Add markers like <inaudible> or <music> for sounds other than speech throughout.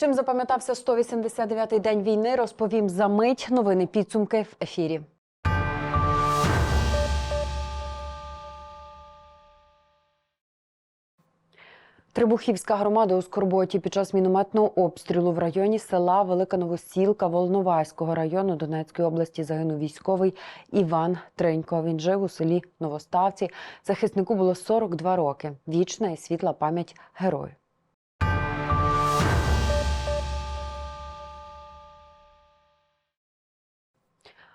Чим запам'ятався 189-й день війни, розповім за мить. Новини підсумки в ефірі. Трибухівська громада у Скорботі під час мінометного обстрілу в районі села Велика Новосілка Волноваського району Донецької області загинув військовий Іван Тренько. Він жив у селі Новоставці. Захиснику було 42 роки. Вічна і світла пам'ять герою.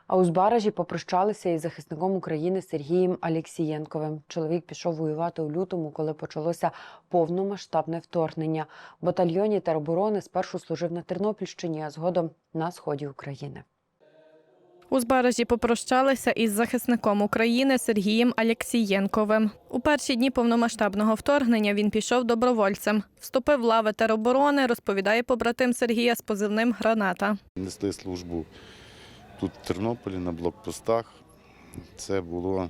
А у Збаражі попрощалися із захисником України Сергієм Алєксієнковим. Чоловік пішов воювати у лютому, коли почалося повномасштабне вторгнення. В батальйоні тероборони спершу служив на Тернопільщині, а згодом на сході України. У Збаражі попрощалися із захисником України Сергієм Алєксієнковим. У перші дні повномасштабного вторгнення він пішов добровольцем. Вступив в лави тероборони, розповідає побратим Сергія з позивним Граната. Несли службу тут в Тернополі на блокпостах. Це було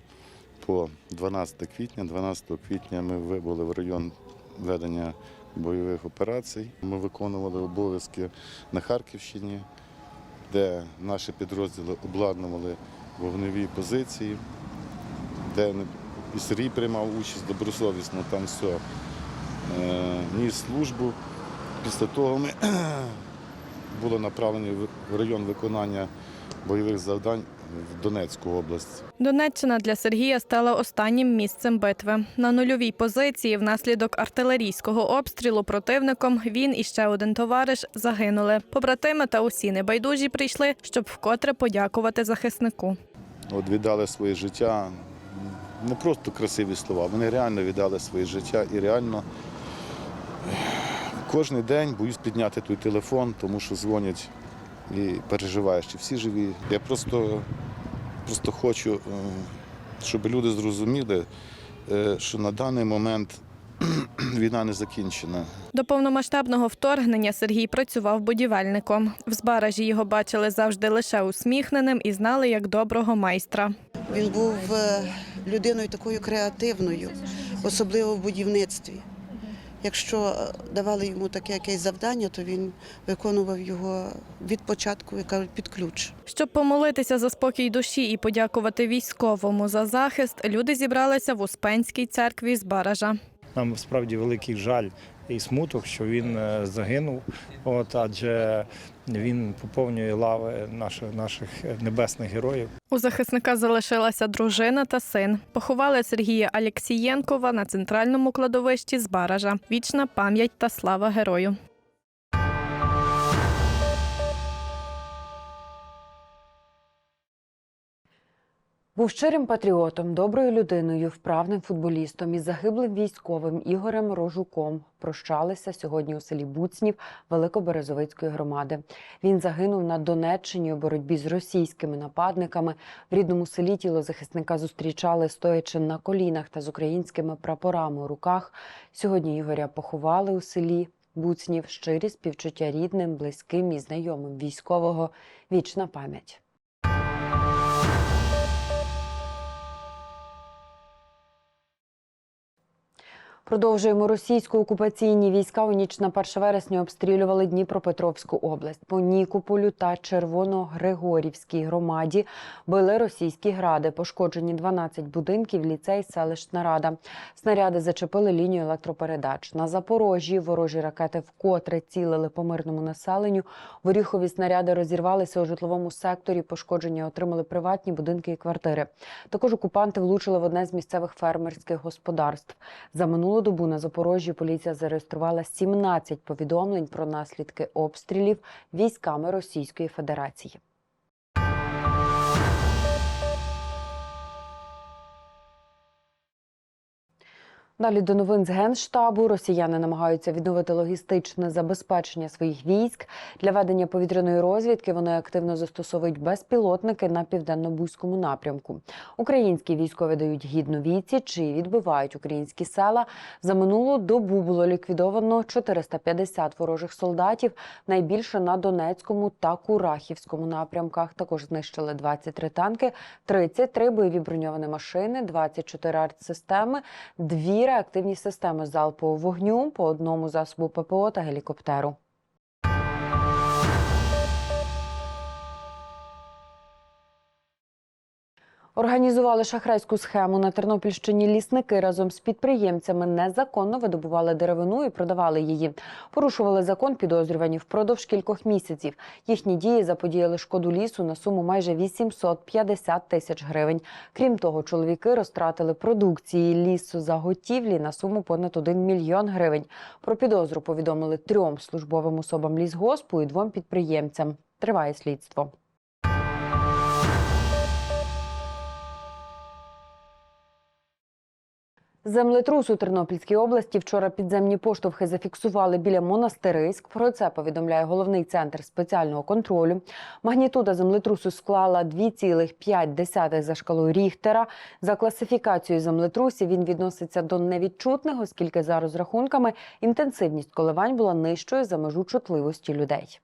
по 12 квітня. 12 квітня ми вибули в район ведення бойових операцій. Ми виконували обов'язки на Харківщині, де наші підрозділи обладнували вогневі позиції, де і Сергій приймав участь добросовісно, там все е, ніс службу. Після того ми <clears throat> були направлені в район виконання бойових завдань в Донецьку область. Донеччина для Сергія стала останнім місцем битви. На нульовій позиції внаслідок артилерійського обстрілу противником він і ще один товариш загинули. Побратими та усі небайдужі прийшли, щоб вкотре подякувати захиснику. От віддали своє життя. Не просто красиві слова, вони реально віддали своє життя і реально кожен день боюсь підняти той телефон, тому що дзвонять і переживаєш, чи всі живі. Я просто, просто хочу, е, щоб люди зрозуміли, е, що на даний момент <clears throat> війна не закінчена. До повномасштабного вторгнення Сергій працював будівельником. В Збаражі його бачили завжди лише усміхненим і знали як доброго майстра. Він був е, людиною такою креативною, особливо в будівництві. Якщо е, давали йому таке якесь завдання, то він виконував його від початку, як кажуть, під ключ. Щоб помолитися за спокій душі і подякувати військовому за захист, люди зібралися в Успенській церкві з Баража. Нам справді великий жаль і смуток, що він е, загинув. От адже він поповнює лави наших наших небесних героїв. У захисника залишилася дружина та син. Поховали Сергія Алєксієнкова на центральному кладовищі з Баража. Вічна пам'ять та слава герою. Був щирим патріотом, доброю людиною, вправним футболістом і загиблим військовим Ігорем Рожуком прощалися сьогодні у селі Буцнів Великоберезовицької громади. Він загинув на Донеччині у боротьбі з російськими нападниками. В рідному селі тіло захисника зустрічали стоячи на колінах та з українськими прапорами у руках. Сьогодні Ігоря поховали у селі Буцнів. Щирі співчуття рідним, близьким і знайомим військового. Вічна пам'ять. Продовжуємо російсько окупаційні війська у ніч на 1 вересня обстрілювали Дніпропетровську область. По Нікополю та Червоногригорівській громаді били російські гради. Пошкоджені 12 будинків, ліцей, селищна рада. Снаряди зачепили лінію електропередач. На Запорожжі ворожі ракети вкотре цілили по мирному населенню. В Оріхові снаряди розірвалися у житловому секторі. Пошкодження отримали приватні будинки і квартири. Також окупанти влучили в одне з місцевих фермерських господарств. За минулу добу на Запорожжі поліція зареєструвала 17 повідомлень про наслідки обстрілів військами Російської Федерації. Далі до новин з Генштабу. Росіяни намагаються відновити логістичне забезпечення своїх військ. Для ведення повітряної розвідки вони активно застосовують безпілотники на південно-бузькому напрямку. Українські військові дають гідну відсіч і відбивають українські села. За минулу добу було ліквідовано 450 ворожих солдатів, найбільше на Донецькому та Курахівському напрямках. Також знищили 23 танки, 33 бойові броньовані машини, 24 артсистеми, реактивні системи залпового вогню по одному засобу ППО та гелікоптеру. Організували шахрайську схему на Тернопільщині. Лісники разом з підприємцями незаконно видобували деревину і продавали її. Порушували закон підозрювані впродовж кількох місяців. Їхні дії заподіяли шкоду лісу на суму майже 850 тисяч гривень. Крім того, чоловіки розтратили продукції лісу заготівлі на суму понад 1 мільйон гривень. Про підозру повідомили трьом службовим особам лісгоспу і двом підприємцям. Триває слідство. Землетрус у Тернопільській області вчора підземні поштовхи зафіксували біля монастириськ. Про це повідомляє головний центр спеціального контролю. Магнітуда землетрусу склала 2,5 за шкалою Ріхтера. За класифікацією землетрусів він відноситься до невідчутних, оскільки за розрахунками інтенсивність коливань була нижчою за межу чутливості людей.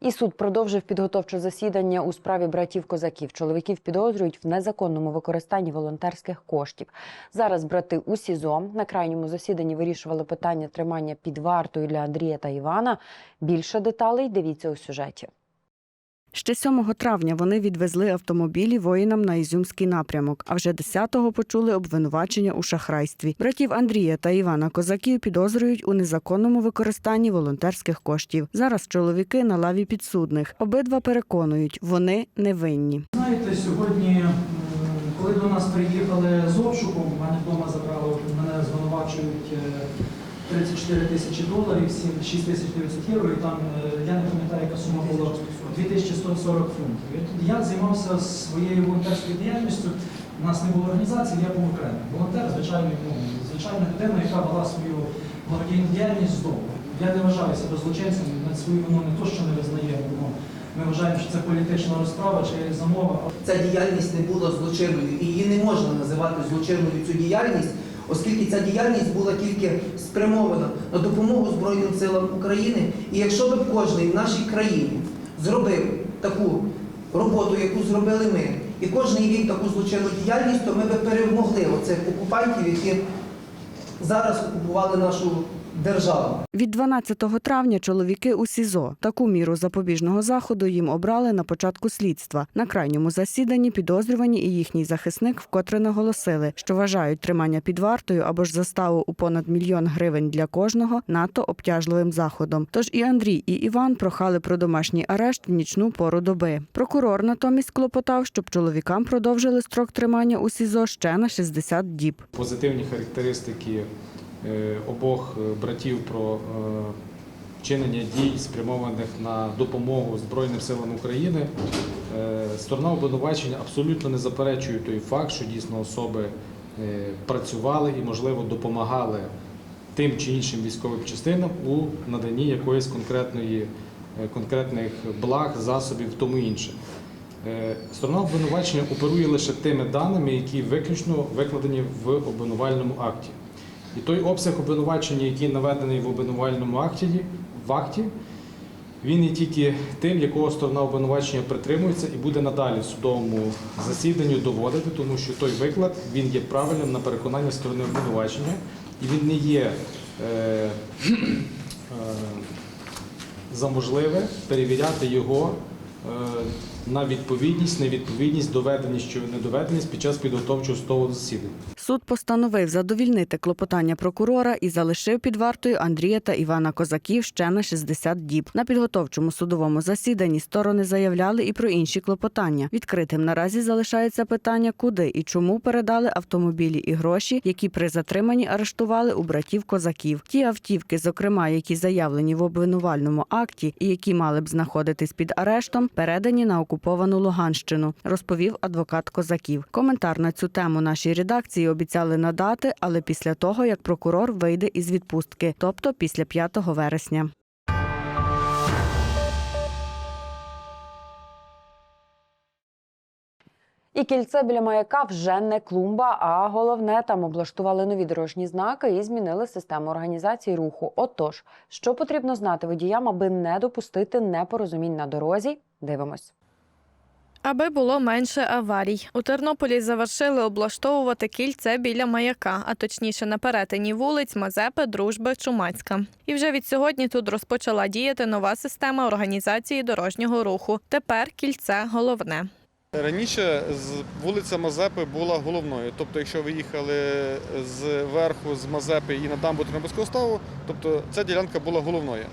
І суд продовжив підготовче засідання у справі братів козаків. Чоловіків підозрюють в незаконному використанні волонтерських коштів. Зараз брати у СІЗО на крайньому засіданні вирішували питання тримання під вартою для Андрія та Івана. Більше деталей дивіться у сюжеті. Ще 7 травня вони відвезли автомобілі воїнам на Ізюмський напрямок, а вже 10-го почули обвинувачення у шахрайстві. Братів Андрія та Івана Козаків підозрюють у незаконному використанні волонтерських коштів. Зараз чоловіки на лаві підсудних. Обидва переконують, вони невинні. Знаєте, сьогодні, коли до нас приїхали з обшуком, мене вдома забрали, мене звинувачують е, 34 тисячі доларів, 7 6 тисяч 900 євро, і там, е, я не пам'ятаю, яка сума була, 2140 фунтів. Я займався своєю волонтерською діяльністю, у нас не було організації, я був окремо. Волонтер, звичайно, ну, звичайна людина, яка вела свою благодійну діяльність з дому. Я не вважаю себе злочинцем, на свою вину не то, що не визнаємо. Ну, ми вважаємо, що це політична розправа чи замова. Ця діяльність не була злочинною, і її не можна називати злочинною цю діяльність, оскільки ця діяльність була тільки спрямована на допомогу Збройним силам України. І якщо б кожен в нашій країні зробив таку роботу, яку зробили ми, і кожен вів таку злочинну діяльність, то ми б перемогли оцих окупантів, які зараз окупували нашу державу. Від 12 травня чоловіки у СІЗО. Таку міру запобіжного заходу їм обрали на початку слідства. На крайньому засіданні підозрювані і їхній захисник вкотре наголосили, що вважають тримання під вартою або ж заставу у понад мільйон гривень для кожного надто обтяжливим заходом. Тож і Андрій, і Іван прохали про домашній арешт в нічну пору доби. Прокурор натомість клопотав, щоб чоловікам продовжили строк тримання у СІЗО ще на 60 діб. позитивні характеристики обох е, братів про е, вчинення дій, спрямованих на допомогу Збройним силам України. Е, Сторона обвинувачення абсолютно не заперечує той факт, що дійсно особи е, працювали і, можливо, допомагали тим чи іншим військовим частинам у наданні якоїсь конкретної, е, конкретних благ, засобів, тому інше. Е, Сторона обвинувачення оперує лише тими даними, які виключно викладені в обвинувальному акті. І той обсяг обвинувачення, який наведений в обвинувальному акті, в акті, він є тільки тим, якого сторона обвинувачення притримується і буде надалі в судовому засіданні доводити, тому що той виклад він є правильним на переконання сторони обвинувачення, і він не є е, е, за можливе перевіряти його е, на відповідність, невідповідність, доведеність чи недоведеність під час підготовчого судового засідання. Суд постановив задовільнити клопотання прокурора і залишив під вартою Андрія та Івана Козаків ще на 60 діб. На підготовчому судовому засіданні сторони заявляли і про інші клопотання. Відкритим наразі залишається питання, куди і чому передали автомобілі і гроші, які при затриманні арештували у братів козаків. Ті автівки, зокрема, які заявлені в обвинувальному акті і які мали б знаходитись під арештом, передані на окуповану Луганщину, розповів адвокат козаків. Коментар на цю тему нашій редакції обіцяли надати, але після того як прокурор вийде із відпустки, тобто після 5 вересня. І кільце біля маяка вже не клумба, а головне там облаштували нові дорожні знаки і змінили систему організації руху. Отож, що потрібно знати водіям, аби не допустити непорозумінь на дорозі? Дивимось. Аби було менше аварій, у Тернополі завершили облаштовувати кільце біля маяка, а точніше на перетині вулиць Мазепи, Дружби, Чумацька. І вже від сьогодні тут розпочала діяти нова система організації дорожнього руху. Тепер кільце головне. Раніше вулиця Мазепи була головною. Тобто, якщо ви їхали з верху з Мазепи і на дамбу Тернопільського ставу, тобто ця ділянка була головною.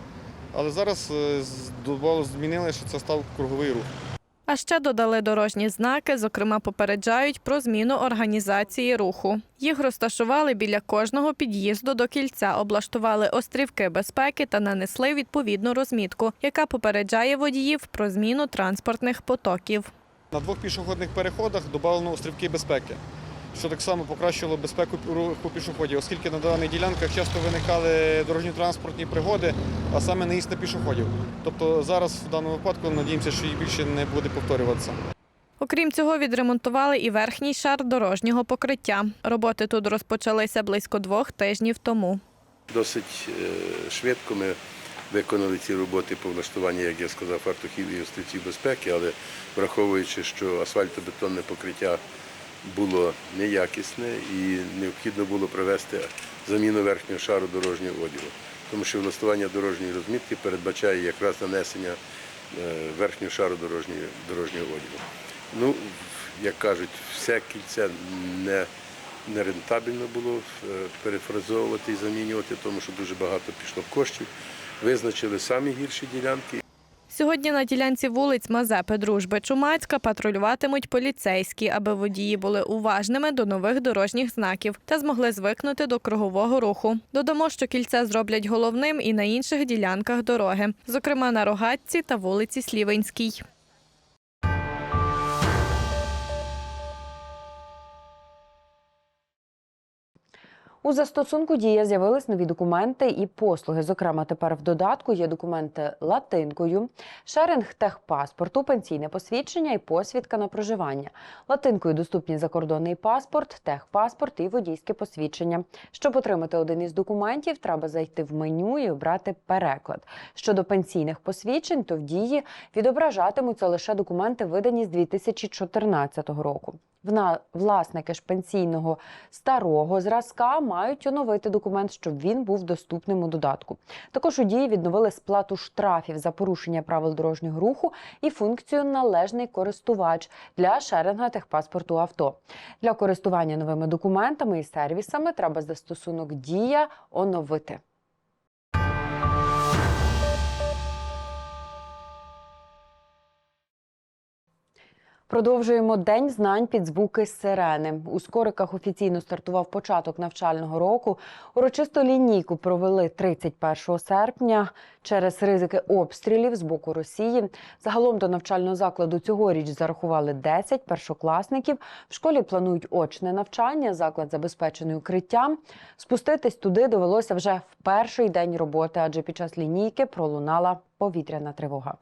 Але зараз е, змінили, що це став круговий рух. А ще додали дорожні знаки, зокрема, попереджають про зміну організації руху. Їх розташували біля кожного під'їзду до кільця, облаштували острівки безпеки та нанесли відповідну розмітку, яка попереджає водіїв про зміну транспортних потоків. На двох пішохідних переходах додано острівки безпеки, що так само покращило безпеку руху пішоходів, оскільки на даних ділянках часто виникали дорожньо-транспортні пригоди, а саме наїзд на пішоходів. Тобто зараз в даному випадку надіємося, що їх більше не буде повторюватися. Окрім цього, відремонтували і верхній шар дорожнього покриття. Роботи тут розпочалися близько двох тижнів тому. Досить е, швидко ми виконали ці роботи по влаштуванню, як я сказав, фартухів і острівців безпеки, але враховуючи, що асфальтобетонне покриття було неякісне і необхідно було провести заміну верхнього шару дорожнього одягу. Тому що влаштування дорожньої розмітки передбачає якраз нанесення е, верхнього шару дорожньої, дорожнього одягу. Ну, як кажуть, все кільце не нерентабельно було е, перефразовувати і замінювати, тому що дуже багато пішло коштів. Визначили самі гірші ділянки. Сьогодні на ділянці вулиць Мазепи, Дружби, Чумацька патрулюватимуть поліцейські, аби водії були уважними до нових дорожніх знаків та змогли звикнути до кругового руху. Додамо, що кільце зроблять головним і на інших ділянках дороги, зокрема на Рогатці та вулиці Слівенській. У застосунку дія з'явились нові документи і послуги. Зокрема, тепер в додатку є документи латинкою, шеринг техпаспорту, пенсійне посвідчення і посвідка на проживання. Латинкою доступні закордонний паспорт, техпаспорт і водійське посвідчення. Щоб отримати один із документів, треба зайти в меню і обрати переклад. Щодо пенсійних посвідчень, то в дії відображатимуться лише документи, видані з 2014 року. Власники ж пенсійного старого зразка мають оновити документ, щоб він був доступним у додатку. Також у дії відновили сплату штрафів за порушення правил дорожнього руху і функцію належний користувач для шеринга техпаспорту авто. Для користування новими документами і сервісами треба застосунок Дія оновити. Продовжуємо день знань під звуки сирени. У Скориках офіційно стартував початок навчального року. Урочисту лінійку провели 31 серпня через ризики обстрілів з боку Росії. Загалом до навчального закладу цьогоріч зарахували 10 першокласників. В школі планують очне навчання. Заклад забезпечений укриттям. Спуститись туди довелося вже в перший день роботи, адже під час лінійки пролунала повітряна тривога.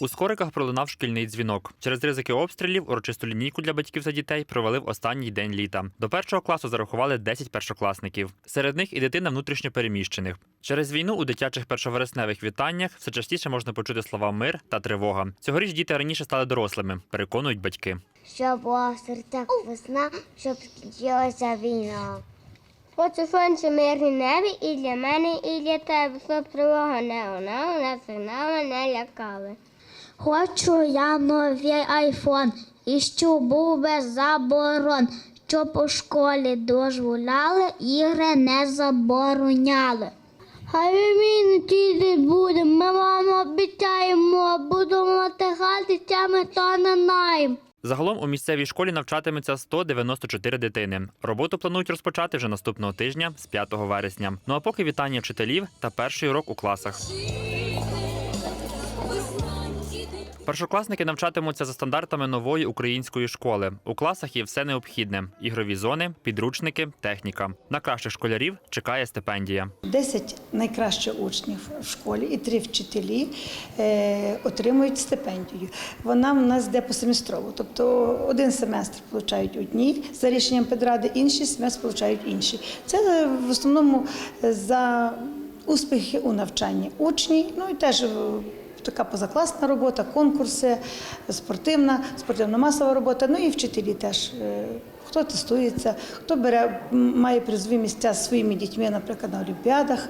У скориках пролунав шкільний дзвінок. Через ризики обстрілів урочисту лінійку для батьків та дітей провели в останній день літа. До першого класу зарахували 10 першокласників. Серед них і дитина внутрішньопереміщених. Через війну у дитячих першовересневих вітаннях все частіше можна почути слова мир та тривога. Цьогоріч діти раніше стали дорослими, переконують батьки. Щоб була в серцях весна, щоб скінчилася війна. Хочу сонце мирне небі і для мене, і для тебе, щоб тривога не лунала, не сигнали не лякали. Хочу я новий айфон, і щоб був без заборон, щоб у школі дозволяли, ігри не забороняли. Хай він тільки буде, ми вам обіцяємо, будемо тихатися, та не найм. Загалом у місцевій школі навчатиметься 194 дитини. Роботу планують розпочати вже наступного тижня з 5 вересня. Ну а поки вітання вчителів та перший урок у класах. Першокласники навчатимуться за стандартами нової української школи. У класах є все необхідне: ігрові зони, підручники, техніка. На кращих школярів чекає стипендія. 10 найкращих учнів в школі і три вчителі е, отримують стипендію. Вона в нас йде посеместрово. Тобто один семестр отримують одні за рішенням педради, інший семестр отримують інші. Це е, в основному е, за успіхи у навчанні учні, ну і теж така позакласна робота, конкурси, спортивна, спортивно-масова робота, ну і вчителі теж. е, Хто тестується, хто бере, має призові місця зі своїми дітьми, наприклад, на олімпіадах,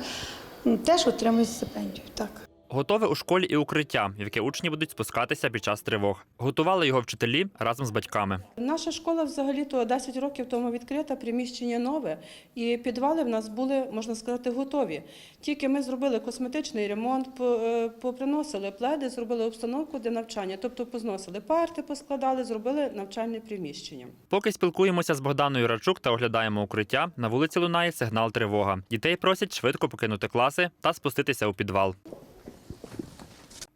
теж отримує стипендію. Так. Готове у школі і укриття, в яке учні будуть спускатися під час тривог. Готували його вчителі разом з батьками. Наша школа взагалі-то 10 років тому відкрита, приміщення нове, і підвали в нас були, можна сказати, готові. Тільки ми зробили косметичний ремонт, е, поприносили пледи, зробили обстановку для навчання, тобто позносили парти, поскладали, зробили навчальне приміщення. Поки спілкуємося з Богданою Рачук та оглядаємо укриття, на вулиці лунає сигнал тривога. Дітей просять швидко покинути класи та спуститися у підвал.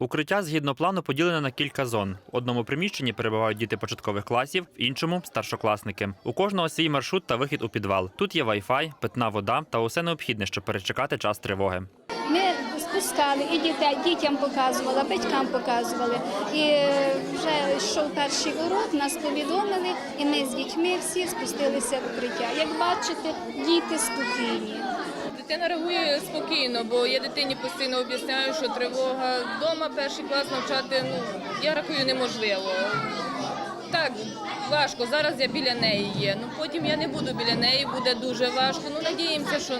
Укриття згідно плану поділене на кілька зон. В одному приміщенні перебувають діти початкових класів, в іншому старшокласники. У кожного свій маршрут та вихід у підвал. Тут є вай-фай, питна вода та усе необхідне, щоб перечекати час тривоги. Ми спускали і дітей, дітям показували, батькам показували. І е, вже йшов перший урок, нас повідомили, і ми з дітьми всі спустилися в укриття. Як бачите, діти спокійні. Дитина реагує спокійно, бо я дитині постійно об'ясняю, що тривога вдома перший клас навчати, ну я рахую, неможливо. Так, важко. Зараз я біля неї є. Ну потім я не буду біля неї, буде дуже важко. Ну надіємося, що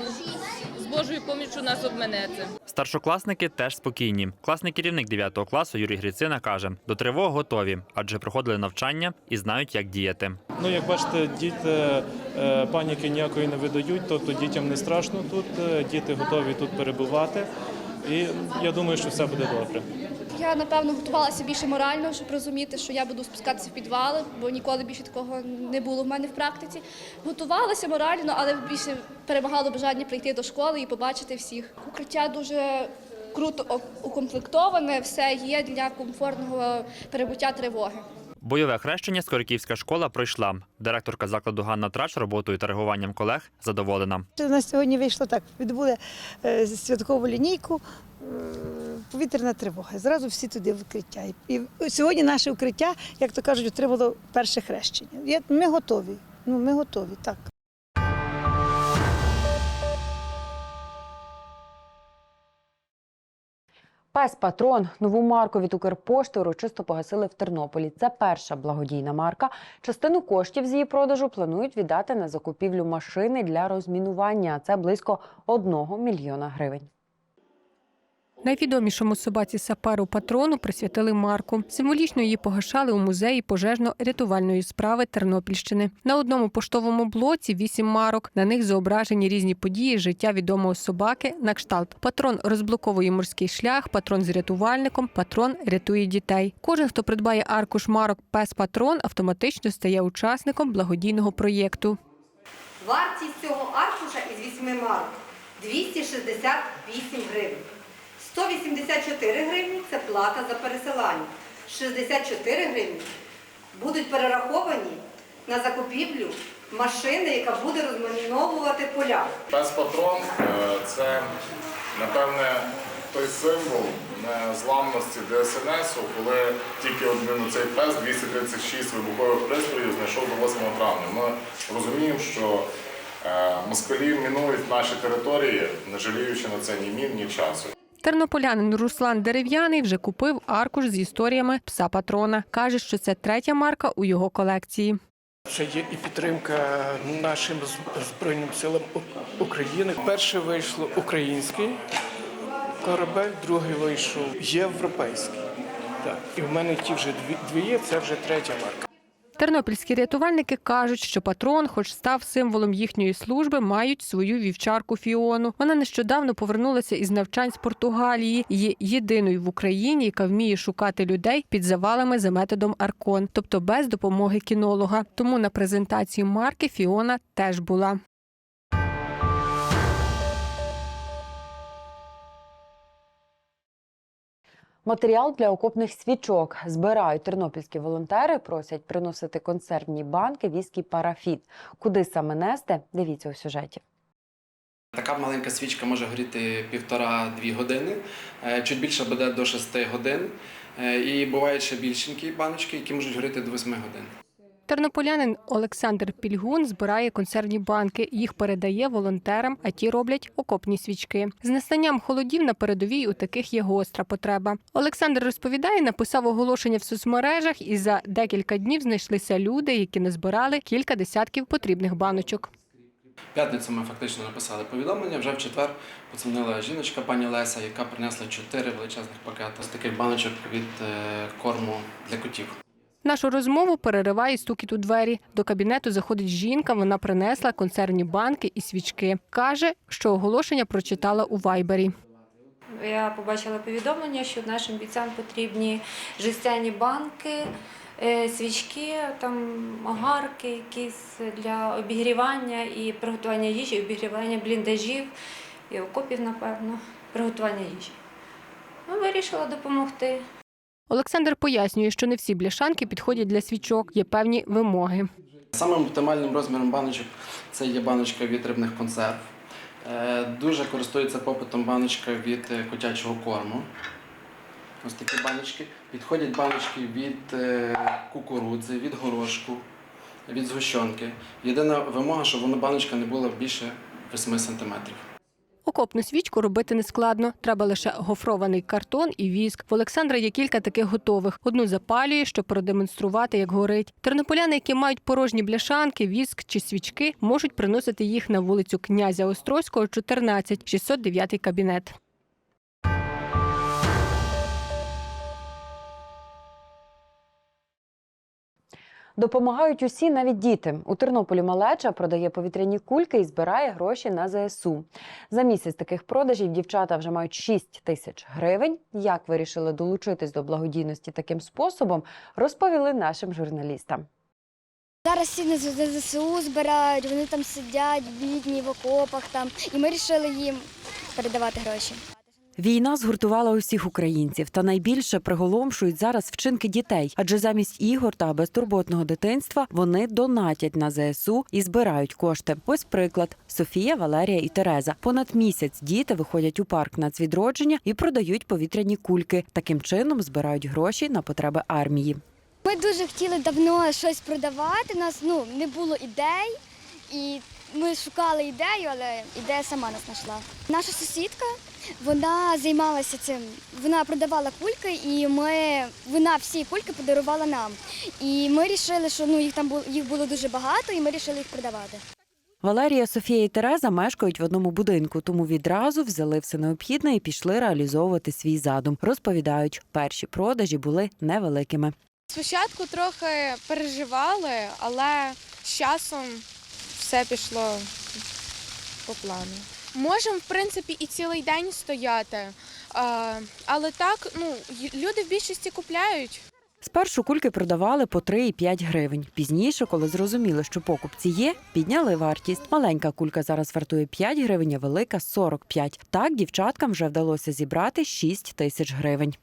Божою поміччю нас обминеться. Старшокласники теж спокійні. Класний керівник 9 класу Юрій Грицина каже, до тривог готові, адже проходили навчання і знають, як діяти. Ну, як бачите, діти е, паніки ніякої не видають, тобто дітям не страшно тут, е, діти готові тут перебувати. І я думаю, що все буде добре. Я напевно готувалася більше морально, щоб розуміти, що я буду спускатися в підвали, бо ніколи більше такого не було в мене в практиці. Готувалася морально, але більше перемагало бажання прийти до школи і побачити всіх. Укриття дуже круто укомплектоване, все є для комфортного перебуття тривоги. Бойове хрещення Скориківська школа пройшла. Директорка закладу Ганна Трач роботою та реагуванням колег задоволена. У нас сьогодні вийшло так, відбули е, святкову лінійку, е, повітряна тривога. Зразу всі туди в укриття. І сьогодні наше укриття, як то кажуть, отримало перше хрещення. Ми готові. Ну, ми готові, так. Пес Патрон нову марку від Укрпошти урочисто погасили в Тернополі. Це перша благодійна марка. Частину коштів з її продажу планують віддати на закупівлю машини для розмінування. Це близько 1 мільйона гривень. Найвідомішому собаці саперу патрону присвятили марку. Символічно її погашали у музеї пожежно-рятувальної справи Тернопільщини. На одному поштовому блоці вісім марок. На них зображені різні події життя відомого собаки на кшталт. Патрон розблоковує морський шлях, патрон з рятувальником, патрон рятує дітей. Кожен, хто придбає аркуш марок Пес Патрон, автоматично стає учасником благодійного проєкту. Вартість цього аркуша із 8 марок 268 гривень. 184 гривні це плата за пересилання. 64 гривні будуть перераховані на закупівлю машини, яка буде розміновувати поля. Пес патрон е, це напевне той символ незламності ДСНСу, коли тільки один цей пес 236 вибухових пристроїв знайшов до 8 травня. Ми розуміємо, що е, москалі мінують наші території, не жаліючи на це ні мін, ні часу. Тернополянин Руслан Дерев'яний вже купив аркуш з історіями пса патрона. Каже, що це третя марка у його колекції. Це є і підтримка нашим Збройним силам України. Перше вийшло український корабель, другий вийшов європейський. Так. І в мене ті вже дві, є, це вже третя марка. Тернопільські рятувальники кажуть, що патрон, хоч став символом їхньої служби, мають свою вівчарку Фіону. Вона нещодавно повернулася із навчань з Португалії. Є єдиною в Україні, яка вміє шукати людей під завалами за методом Аркон, тобто без допомоги кінолога. Тому на презентації марки Фіона теж була. Матеріал для окопних свічок збирають тернопільські волонтери, просять приносити консервні банки, віскі, парафін. Куди саме нести? Дивіться у сюжеті. Така маленька свічка може горіти півтора-дві години, е, чуть більше буде до шести годин. Е, І бувають ще більшенькі баночки, які можуть горіти до восьми годин. Тернополянин Олександр Пільгун збирає консервні банки. Їх передає волонтерам, а ті роблять окопні свічки. З настанням холодів на передовій у таких є гостра потреба. Олександр розповідає, написав оголошення в соцмережах, і за декілька днів знайшлися люди, які назбирали кілька десятків потрібних баночок. П'ятницю ми фактично написали повідомлення. Вже в четвер подзвонила жіночка, пані Леся, яка принесла чотири величезних пакети з таких баночок від е, корму для котів. Нашу розмову перериває стукіт у двері. До кабінету заходить жінка. Вона принесла консервні банки і свічки. каже, що оголошення прочитала у вайбері. Я побачила повідомлення, що нашим бійцям потрібні жестяні банки, е, свічки, там огарки якісь для обігрівання і приготування їжі, обігрівання бліндажів і окопів, напевно, приготування їжі. Ну, вирішила допомогти. Олександр пояснює, що не всі бляшанки підходять для свічок, є певні вимоги. Самим оптимальним розміром баночок це є баночка від рибних консерв. Е, Дуже користується попитом баночка від е, котячого корму. Ось такі баночки. Підходять баночки від е, кукурудзи, від горошку, від згущенки. Єдина вимога, щоб вона баночка не була більше 8 сантиметрів. Окопну свічку робити нескладно. Треба лише гофрований картон і віск. В Олександра є кілька таких готових. Одну запалює, щоб продемонструвати, як горить. Тернополяни, які мають порожні бляшанки, віск чи свічки, можуть приносити їх на вулицю князя Острозького, 14, 609 кабінет. Допомагають усі, навіть діти. У Тернополі малеча продає повітряні кульки і збирає гроші на ЗСУ. За місяць таких продажів дівчата вже мають 6 тисяч гривень. Як вирішили долучитись до благодійності таким способом, розповіли нашим журналістам. Зараз всі на ЗСУ збирають, вони там сидять, бідні в окопах там, і ми вирішили їм передавати гроші. Війна згуртувала усіх українців, та найбільше приголомшують зараз вчинки дітей, адже замість ігор та безтурботного дитинства вони донатять на ЗСУ і збирають кошти. Ось приклад: Софія, Валерія і Тереза. Понад місяць діти виходять у парк нацвідродження і продають повітряні кульки. Таким чином збирають гроші на потреби армії. Ми дуже хотіли давно щось продавати. У нас ну не було ідей, і ми шукали ідею, але ідея сама нас знайшла. Наша сусідка вона займалася цим. Вона продавала кульки, і ми вона всі кульки подарувала нам. І ми вирішили, що ну їх там було їх було дуже багато, і ми вирішили їх продавати. Валерія, Софія і Тереза мешкають в одному будинку, тому відразу взяли все необхідне і пішли реалізовувати свій задум. Розповідають, перші продажі були невеликими. Спочатку трохи переживали, але з часом все пішло по плану. Можемо, в принципі, і цілий день стояти, але так, ну, люди в більшості купляють. Спершу кульки продавали по 3-5 гривень. Пізніше, коли зрозуміли, що покупці є, підняли вартість. Маленька кулька зараз вартує 5 гривень, а велика 45. Так дівчаткам вже вдалося зібрати 6 тисяч гривень.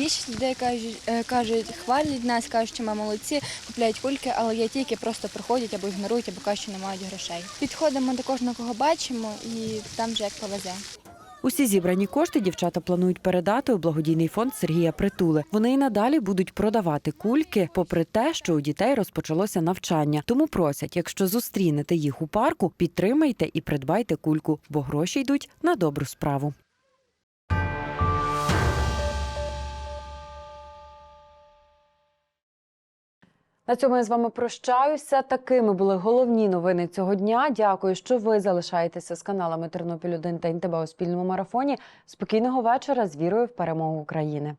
Більшість людей кажуть, е, кажуть, хвалять нас, кажуть, що ми молодці, купляють кульки, але є ті, які просто приходять або ігнорують, або кажуть, що не мають грошей. Підходимо до кожного, кого бачимо, і там вже як повезе. Усі зібрані кошти дівчата планують передати у благодійний фонд Сергія Притули. Вони і надалі будуть продавати кульки, попри те, що у дітей розпочалося навчання. Тому просять, якщо зустрінете їх у парку, підтримайте і придбайте кульку, бо гроші йдуть на добру справу. На цьому я з вами прощаюся. Такими були головні новини цього дня. Дякую, що ви залишаєтеся з каналами Тернопіль 1 та НТБ у спільному марафоні. Спокійного вечора з вірою в перемогу України.